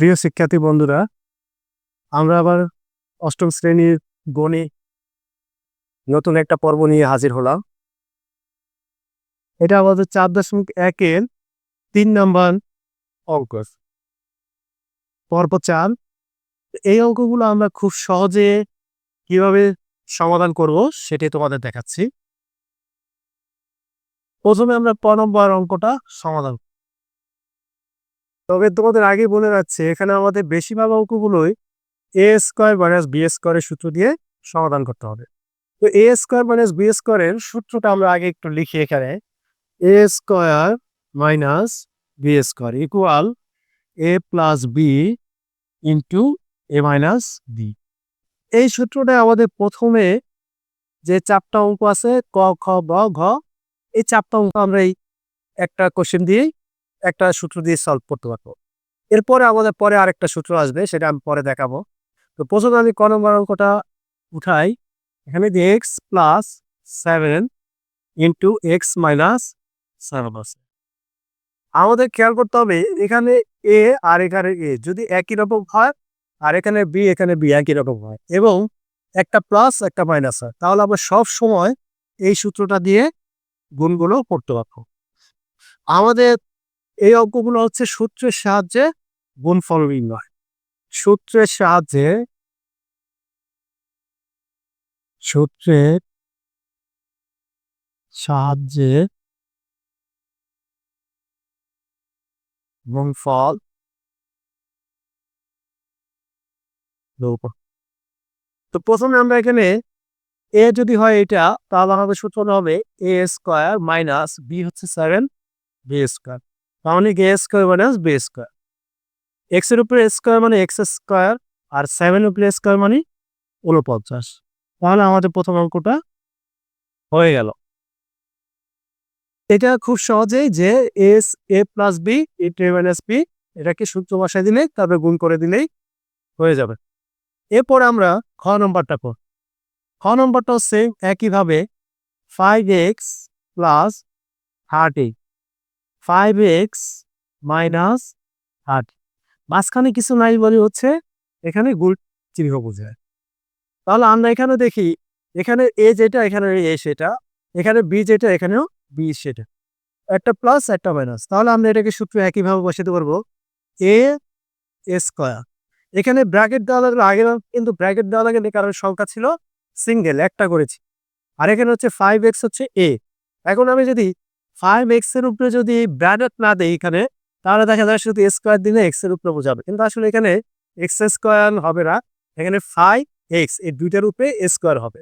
প্রিয় শিক্ষার্থী বন্ধুরা, আমরা আবার অষ্টম শ্রেণির গণে নতুন একটা পর্ব নিয়ে হাজির হলাম এটা আমাদের চার দশমিক একের তিন নম্বর অঙ্ক পর্ব চার, এই অঙ্কগুলো আমরা খুব সহজে কীভাবে সমাধান করব সেটাই তোমাদের দেখাচ্ছি প্রথমে আমরা ক নম্বর অঙ্কটা সমাধান। তবে তোমাদের আগে বলে যাচ্ছে এখানে আমাদের বেশিরভাগ অঙ্কগুলোই এ স্কোয়ার মাইনাস বি স্কোয়ারের সূত্র দিয়ে সমাধান করতে হবে। তো এ স্কোয়ার মাইনাস বি স্কোয়ারের সূত্রটা আমরা আগে একটু লিখি এখানে। A square minus b square equal a plus b into a minus b এই সূত্রটা আমাদের প্রথমে যে চারটা অঙ্ক আছে, ক, খ গ ঘ, এই চারটা অঙ্ক আমরা এই একটা কোশ্চেন দিয়েই একটা সূত্র দিয়ে সলভ করতে পারব। এরপরে আমাদের পরে আরেকটা সূত্র আসবে, সেটা আমি পরে দেখাবো। তো প্রথমে আমি ক নম্বর অঙ্কটা উঠাই। এখানে দিয়ে x plus seven into x minus seven আমাদের খেয়াল করতে হবে, এখানে এ আর এখানে এ যদি একই রকম হয়, আর এখানে বি এখানে বি একই রকম হয় এবং একটা প্লাস একটা মাইনাস হয়, তাহলে আমরা সব সময় এই সূত্রটা দিয়ে গুণগুলো করতে পারব। আমাদের এই অঙ্কগুলো হচ্ছে সূত্রের সাহায্যে গুণফল নির্ণয় সূত্রের সাহায্যে সূত্রের সাহায্যে গুণফল তো প্রথমে আমরা এখানে এ যদি হয় এটা, তাহলে আমাদের সূত্রটা হবে এ স্কোয়ার মাইনাস বি হচ্ছে সেভেন বি স্কোয়ার তাহলে a square minus b square এক্সের উপরে স্কোয়ার মানে এক্স স্কোয়ার আর সেভেন উপরে স্কোয়ার মানে উনপঞ্চাশ তাহলে আমাদের প্রথম অঙ্কটা হয়ে গেল। এটা খুব সহজেই যে এস এ প্লাস বি এ টে মাইনাস বি এটাকে সূত্র বসায় দিলে তারপরে গুণ করে দিলেই হয়ে যাবে। এরপর আমরা খ নম্বরটা কর। খ নম্বরটা হচ্ছে একইভাবে five x plus thirty five x minus thirty মাঝখানে কিছু নাই বলে হচ্ছে এখানে গুল চিহ্ন বোঝায়। তাহলে আমরা এখানে দেখি, এখানে এ যেটা, এখানে এ সেটা, এখানে বি যেটা, এখানেও বি সেটা। একটা প্লাস একটা মাইনাস তাহলে আমরা এটাকে সূত্র একইভাবে বসাতে পারব। এ স্কোয়ার এখানে ব্র্যাকেট দেওয়া লাগল আগে কিন্তু ব্র্যাকেট দেওয়া লাগে কারণ সংখ্যা ছিল সিঙ্গেল একটা করেছি। আর এখানে হচ্ছে ফাইভ এক্স হচ্ছে এ এখন আমি যদি ফাইভ এক্সের উপরে যদি ব্র্যাকেট না দেয় এখানে, তাহলে দেখা যায় শুধু স্কোয়ার দিলে এক্সের উপরে বোঝাবে। কিন্তু আসলে এখানে এক্স স্কোয়ার হবে না, এখানে ফাইভ এক্স এই দুইটার উপরে স্কোয়ার হবে।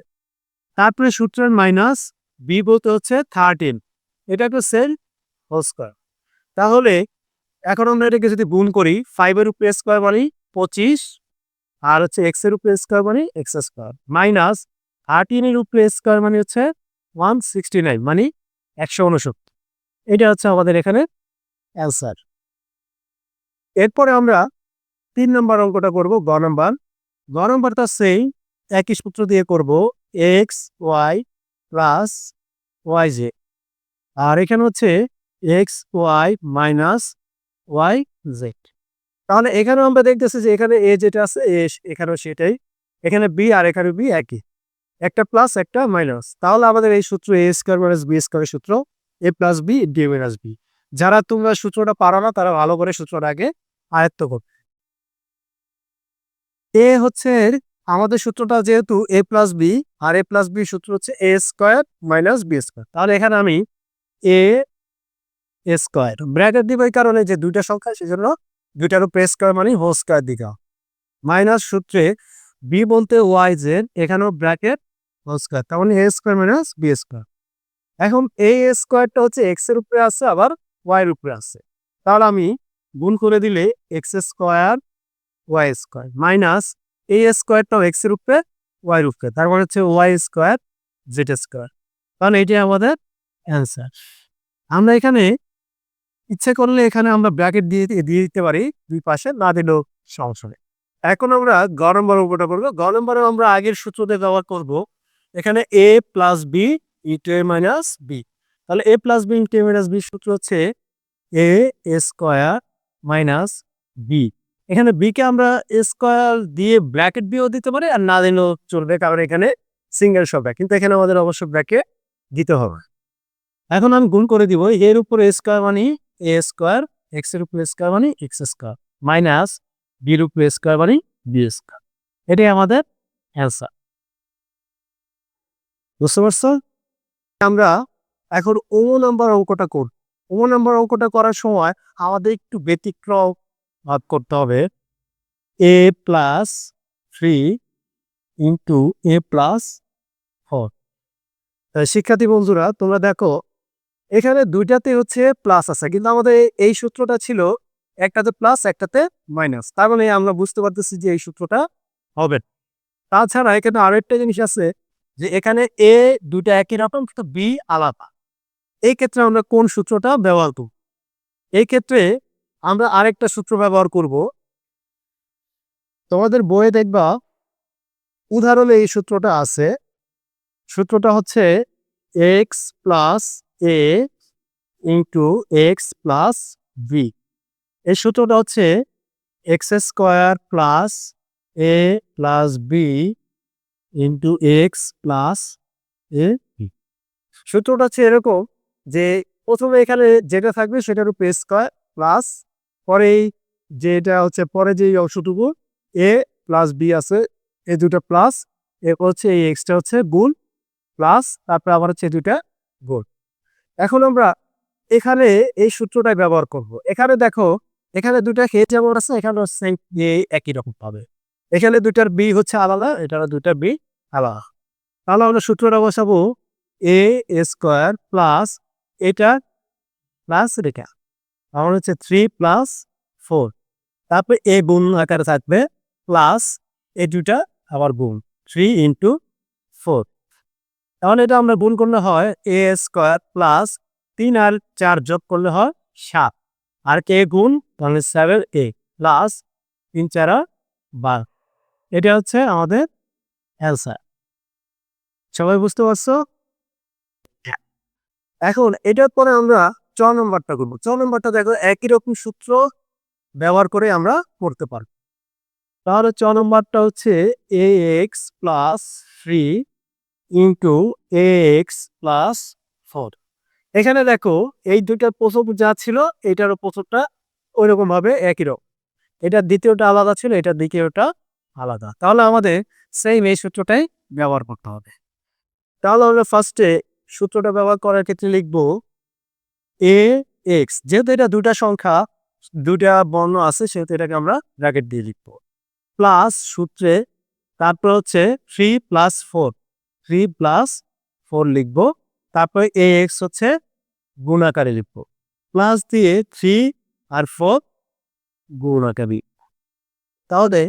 তারপরে সূত্রের মাইনাস বি বলতে হচ্ছে থার্টিন এটা একটা সেল হোল স্কোয়ার তাহলে এখন আমরা এটাকে যদি গুণ করি ফাইভের উপরে স্কোয়ার মানে পঁচিশ, আর হচ্ছে এক্সের উপরে স্কোয়ার মানে এক্স স্কোয়ার মাইনাস থার্টিনের উপরে স্কোয়ার মানে হচ্ছে ওয়ান সিক্সটি নাইন মানে একশো উনসত্তর। এটা হচ্ছে আমাদের এখানে অ্যান্সার। এরপরে আমরা তিন নম্বর অঙ্কটা করব, গ নম্বর। গ নম্বরটা সেই একই সূত্র দিয়ে করব x y plus y z আর এখানে হচ্ছে x y minus y z তাহলে এখানেও আমরা দেখতেছি যে এখানে এ যেটা আছে এ এখানেও সেটাই। এখানে বি আর এখানে বি একই। একটা প্লাস একটা মাইনাস তাহলে আমাদের এই সূত্র এ স্কোয়ার মাইনাস বি স্কোয়ারের সূত্র a plus b d minus b যারা তোমরা সূত্রটা পারো না, তারা ভালো করে সূত্রটা আগে আয়ত্ত করবে এ হচ্ছে আমাদের সূত্রটা যেহেতু এ প্লাস বি আর এ প্লাস বি সূত্র হচ্ছে a square minus b square তাহলে এখানে আমি এ স্কোয়ার ব্র্যাকেট দিব এই কারণে যে দুইটা সংখ্যা, সেজন্য দুইটার উপরে স্কোয়ার মানে হোল স্কোয়ার দিকে। মাইনাস সূত্রে বি বলতে ওয়াই জেড এখানেও ব্র্যাকেট হোল স্কোয়ার তার মানে a square minus b square এখন এই স্কোয়ারটা হচ্ছে এক্সের উপরে আছে, আবার ওয়াই এর উপরে আছে। তাহলে আমি গুণ করে দিলে x square y square minus এই স্কোয়ারটাও এক্সের উপরে ওয়াই এর উপরে। তার মানে হচ্ছে ওয়াই স্কোয়ার জেড স্কোয়ার কারণ এটি আমাদের অ্যান্সার আমরা এখানে ইচ্ছে করলে এখানে আমরা ব্র্যাকেট দিয়ে দিয়ে দিতে পারি দুই পাশে, না দিলেও নেই। এখন আমরা গ নম্বর অঙ্কটা করব। গ নম্বরে আমরা আগের সূত্রতে ব্যবহার করব। এখানে a plus b into a minus b তাহলে a plus b into a minus b সূত্র হচ্ছে এ স্কোয়ার মাইনাস বি এখানে বিকে আমরা স্কোয়ার দিয়ে ব্র্যাকেট দিয়েও দিতে পারি আর না দিলেও চলবে কারণ এখানে সিঙ্গেল সংখ্যা কিন্তু এখানে আমাদের অবশ্য ব্র্যাকেট দিতে হবে। এখন আমি গুণ করে দিব এর উপরে স্কোয়ার মানে এ স্কোয়ার এক্সের উপরে স্কোয়ার মানে এক্স স্কোয়ার মাইনাস বির উপরে স্কোয়ার মানে বি স্কোয়ার এটাই আমাদের অ্যান্সার বুঝতে পারছ? আমরা এখন ও নাম্বার অঙ্কটা করব ও নাম্বার অঙ্কটা করার সময় আমাদের একটু ব্যতিক্রম ভাগ করতে হবে। A plus three into a plus four শিক্ষার্থী বন্ধুরা, তোমরা দেখো, এখানে দুইটাতে হচ্ছে প্লাস আছে, কিন্তু আমাদের এই সূত্রটা ছিল একটাতে প্লাস একটাতে মাইনাস তার মানে আমরা বুঝতে পারতেছি যে এই সূত্রটা হবে। তাছাড়া এখানে আরও একটা জিনিস আছে যে এখানে এ দুইটা একই রকম, কিন্তু বি আলাদা। এই ক্ষেত্রে আমরা কোন সূত্রটা ব্যবহার করব? এই ক্ষেত্রে আমরা আরেকটা সূত্র ব্যবহার করব। তোমাদের বইয়ে দেখবা, উদাহরণে এই সূত্রটা আছে। সূত্রটা হচ্ছে x plus a into x plus b এই সূত্রটা হচ্ছে x square plus a plus b into x plus a সূত্রটা হচ্ছে এরকম যে প্রথমে এখানে যেটা থাকবে সেটার উপরে স্কোয়ার প্লাস পরেই যেটা হচ্ছে পরে যে অংশটুকু এ প্লাস বি আছে, এ দুটা প্লাস এরপর হচ্ছে এই এক্সটা হচ্ছে গুণ প্লাস তারপরে আবার হচ্ছে দুটা গুণ। এখন আমরা এখানে এই সূত্রটাই ব্যবহার করব। এখানে দেখো, এখানে দুটা হে যেমন আছে এখানে সেম একই রকম পাবে। এখানে দুটার বি হচ্ছে আলাদা এটার দুটা বি আলাদা। তাহলে আমরা সূত্রটা বসাবো এ স্কোয়ার প্লাস এটা প্লাস রেখা। আমার হচ্ছে থ্রি প্লাস ফোর তারপরে এ গুণ আকারে থাকবে প্লাস এ দুটা আবার গুণ থ্রি ইন্টু ফোর তাহলে এটা আমরা গুণ করলে হয় এ স্কোয়ার প্লাস তিন আর চার যোগ করলে হয় সাত। আর কে গুণ, তাহলে সেভেন এ প্লাস তিন চার বার। এটা হচ্ছে আমাদের অ্যান্সার সবাই বুঝতে পারছ? এখন এটার পরে আমরা চ নম্বরটা করব। চ নম্বরটা দেখো একই রকম সূত্র ব্যবহার করে আমরা করতে পারব। তাহলে চ নম্বরটা হচ্ছে a x plus three into a x plus four এখানে দেখো এই দুইটার প্রথম যা ছিল, এটারও প্রথমটা ওই রকম একই রকম। এটার দ্বিতীয়টা আলাদা ছিল এটার দ্বিতীয়টা আলাদা। তাহলে আমাদের সেম এই সূত্রটাই ব্যবহার করতে হবে। তাহলে আমরা ফার্স্টে সূত্রটা ব্যবহার করার ক্ষেত্রে লিখব এ এক্স যেহেতু এটা দুটা সংখ্যা দুটা বর্ণ আছে, সেহেতু এটাকে আমরা ব্র্যাকেট দিয়ে লিখব। প্লাস সূত্রে তারপর হচ্ছে three plus four three plus four লিখব। তারপরে এ এক্স হচ্ছে গুণ আকারে লিখব। প্লাস দিয়ে থ্রি আর ফোর গুণ আকারে। লিখব তাহলে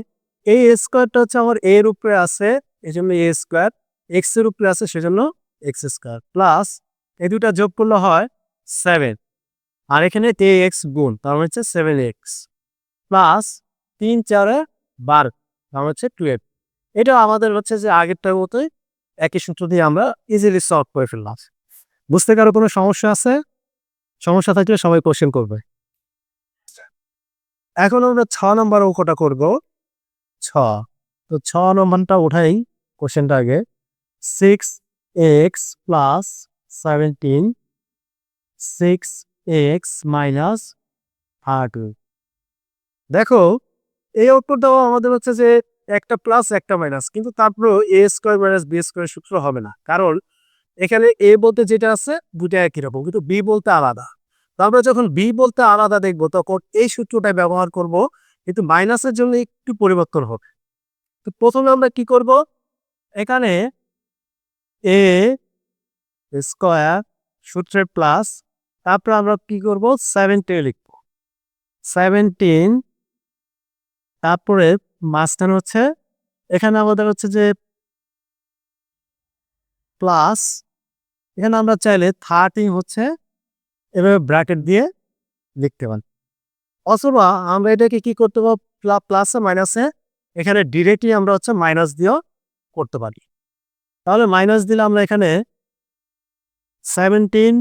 এই স্কোয়ারটা হচ্ছে আমার এর উপরে আছে, এই জন্য এ স্কোয়ার এক্সের উপরে আছে সেজন্য এক্স স্কোয়ার প্লাস এই দুটা যোগ করলে হয় সেভেন আর এখানে এ এক্স গুণ, তার মানে হচ্ছে সেভেন এক্স প্লাস তিন চারে বারো, তার মানে হচ্ছে টুয়েলভ এটা আমাদের হচ্ছে যে আগেরটার মতোই একই সূত্র দিয়ে আমরা ইজিলি সলভ করে ফেললাম, বুঝতে কারও কোনো সমস্যা আছে? সমস্যা থাকলে সবাই কোশ্চেন করবে। এখন আমরা ছ নম্বর অঙ্কটা করব। ছ। তো ছ নম্বরটা ওঠাই কোশ্চেনটা আগে। Six x plus seventeen six x minus thirty দেখো, এই অঙ্কটাও আমাদের হচ্ছে যে একটা প্লাস একটা মাইনাস কিন্তু তারপরেও a square minus b square সূত্র হবে না। কারণ এখানে এ বলতে যেটা আছে দুটা একই রকম, কিন্তু বি বলতে আলাদা। আমরা যখন বি বলতে আলাদা দেখব, তখন এই সূত্রটা ব্যবহার করব কিন্তু মাইনাসের জন্য একটু পরিবর্তন হবে। তো প্রথমে আমরা কি করব? এখানে এ স্কোয়ার সূত্রের প্লাস, তারপরে আমরা কি করব? সেভেন্টিন লিখব। সেভেন্টিন, তারপরে মাঝখানে হচ্ছে, এখানে আমাদের হচ্ছে যে প্লাস, এখানে আমরা চাইলে থার্টি হচ্ছে, এভাবে ব্র্যাকেট দিয়ে লিখতে পারি। অথবা আমরা এটাকে কি করতে পারব? প্লাসে মাইনাসে এখানে ডিরেক্টলি আমরা হচ্ছে মাইনাস দিয়েও করতে পারি। তাহলে মাইনাস দিলে আমরা এখানে সেভেন্টিন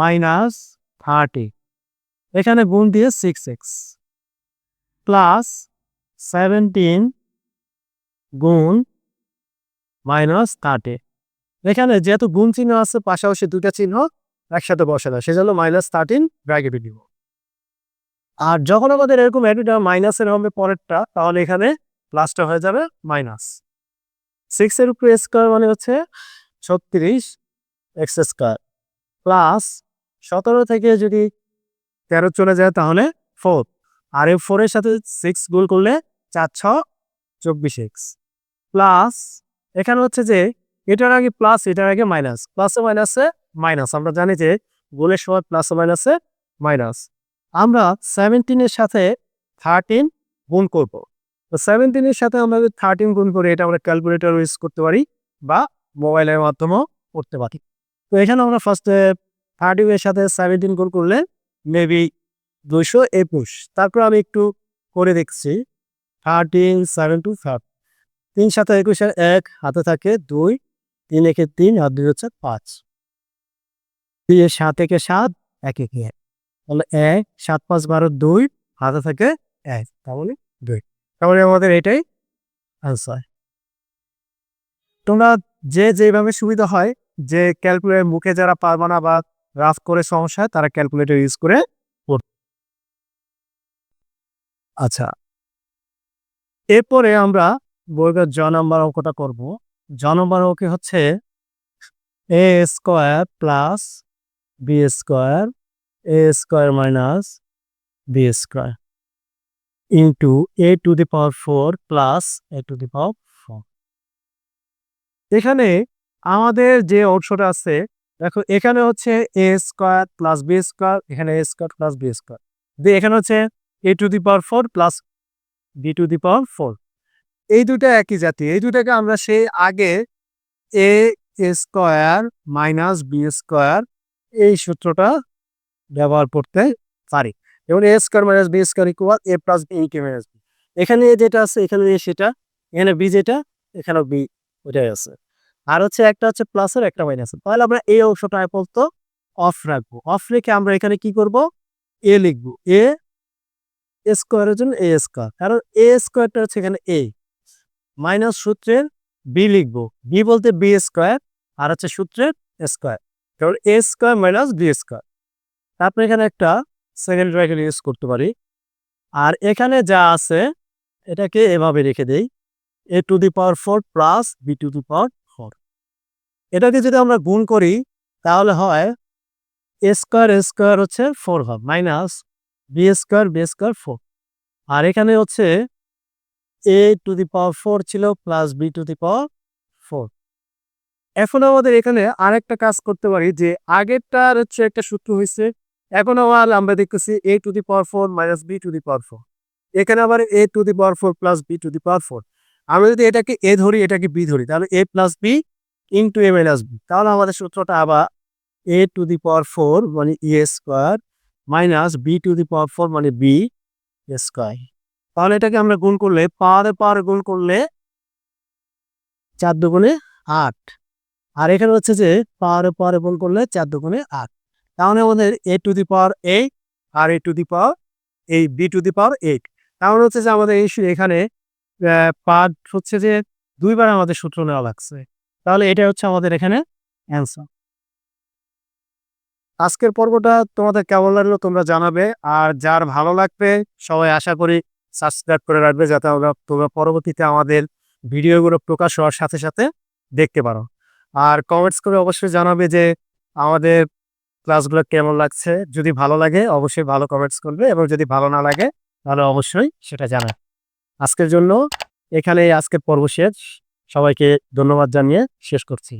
মাইনাস থার্টি এখানে গুণ দিয়ে সিক্স এক্স প্লাস সেভেন্টিন গুণ মাইনাস থার্টি এখানে যেহেতু গুণ চিহ্ন আছে, পাশাপাশি দুটা চিহ্ন একসাথে বসে না, সেজন্য মাইনাস থার্টিন ব্র্যাকেটে দিব। আর যখন আমাদের এরকম এটা মাইনাসের হবে পরেরটা, তাহলে এখানে প্লাসটা হয়ে যাবে মাইনাস সিক্স এর উপরে স্কোয়ার মানে হচ্ছে ছত্রিশ এক্স স্কোয়ার প্লাস সতেরো থেকে যদি তেরো চলে যায় তাহলে ফোর আর এই ফোরের সাথে সিক্স গোল করলে চার, ছ, চব্বিশ এক্স প্লাস এখানে হচ্ছে যে এটার আগে প্লাস এটার আগে মাইনাস প্লাসে মাইনাসে মাইনাস আমরা জানি যে গোলের সময় প্লাসে মাইনাসে মাইনাস আমরা সেভেন্টিনের সাথে থার্টিন গুণ করব। তো সেভেন্টিনের সাথে আমরা যদি থার্টিন গুণ করি, এটা আমরা ক্যালকুলেটর ইউজ করতে পারি বা মোবাইলের মাধ্যমেও করতে পারি। তো এখানে আমরা ফার্স্টে থার্টিনের সাথে সেভেন্টিন গুণ করলে মেবি দুইশো একুশ। তারপর আমি একটু করে দেখছি। থার্টিন সেভেন টু ফাইভ তিন সাথে একুশের এক হাতে থাকে দুই। তিন একে তিন আর দুই হচ্ছে পাঁচ। সাত একে সাত, এক একে এক। তাহলে এক সাত পাঁচ বারো দুই হাতে থাকে এক, তাহলে দুই। তাহলে আমাদের এটাই আনসার তোমরা যে যেভাবে সুবিধা হয়, যে ক্যালকুলেটর মুখে যারা পারবে না বা রাফ করে সমস্যা তারা ক্যালকুলেটর ইউজ করে আচ্ছা। এরপরে আমরা বইয়ের জ নাম্বার অঙ্কটা করব। জ নাম্বার অঙ্ক হচ্ছে a square plus b square a square minus b square into a to the power four plus a to the power four এখানে আমাদের যে অংশটা আছে, দেখো এখানে হচ্ছে a square plus b square এখানে a square plus b square দিয়ে এখানে হচ্ছে a to the power four plus b to the power four এই দুটো একই জাতি, এই দুটাকে আমরা সেই আগে a square minus b square এই সূত্রটা ব্যবহার করতে পারি। যেমন a square minus b square equal a plus b K minus B এখানে যেটা আছে, এখানে এ সেটা, এখানে বি যেটা, এখানেও বি ওইটাই আছে। আর হচ্ছে একটা হচ্ছে প্লাসের একটা মাইনাসের তাহলে আমরা এই অংশটা আপাতত অফ রাখব। অফ রেখে আমরা এখানে কি করব? এ লিখব। এ স্কোয়ারের জন্য এ স্কোয়ার কারণ এ স্কোয়ারটা হচ্ছে এখানে এ মাইনাস সূত্রের বি লিখব। বি বলতে বি স্কোয়ার আর হচ্ছে সূত্রের স্কোয়ার কারণ a square minus b square তারপরে এখানে একটা সেকেন্ড ব্র্যাকেট ইউজ করতে পারি। আর এখানে যা আছে, এটাকে এভাবে রেখে দেই। A to the power four plus b to the power four এটাকে যদি আমরা গুণ করি, তাহলে হয় এ স্কোয়ার এ স্কোয়ার হচ্ছে ফোর হবে minus b square b square four আর এখানে হচ্ছে a to the power four ছিল plus b to the power four এখন আমাদের এখানে আরেকটা কাজ করতে পারি যে আগেরটার হচ্ছে একটা সূত্র হয়েছে এখন আবার আমরা দেখতেছি a to the power four minus b to the power four এখানে আবার a to the power four plus b to the power four আমরা যদি এটাকে এ ধরি, এটাকে বি ধরি, তাহলে a plus b into a minus b তাহলে আমাদের সূত্রটা আবার এ টু দি পাওয়ার ফোর মানে a square minus b to the power four মানে বি স্কোয়ার তাহলে এটাকে আমরা গুণ করলে পাওয়ারে পাওয়ারে গুণ করলে চার দুগুণে আট। আর এখানে হচ্ছে যে পাওয়ারে পাওয়ারে গুণ করলে চার দুগুণে আট। তাহলে আমাদের a to the power eight R A to the power এই b to the power eight তাহলে হচ্ছে যে আমাদের এই এখানে পার্ট হচ্ছে যে দুইবার আমাদের সূত্র নেওয়া লাগছে। তাহলে এটা হচ্ছে আমাদের এখানে অ্যান্সার আজকের পর্বটা তোমাদের কেমন লাগল তোমরা জানাবে, আর যার ভালো লাগবে সবাই আশা করি সাবস্ক্রাইব করে রাখবে, যাতে আমরা, তোমরা পরবর্তীতে আমাদের ভিডিওগুলো প্রকাশ হওয়ার সাথে সাথে দেখতে পারো। আর কমেন্টস করে অবশ্যই জানাবে যে আমাদের ক্লাসগুলো কেমন লাগছে? যদি ভালো লাগে, অবশ্যই ভালো কমেন্টস করবে এবং যদি ভালো না লাগে, তাহলে অবশ্যই সেটা জানা আজকের জন্য এখানে আজকের পর্ব শেষ। সবাইকে ধন্যবাদ জানিয়ে শেষ করছি।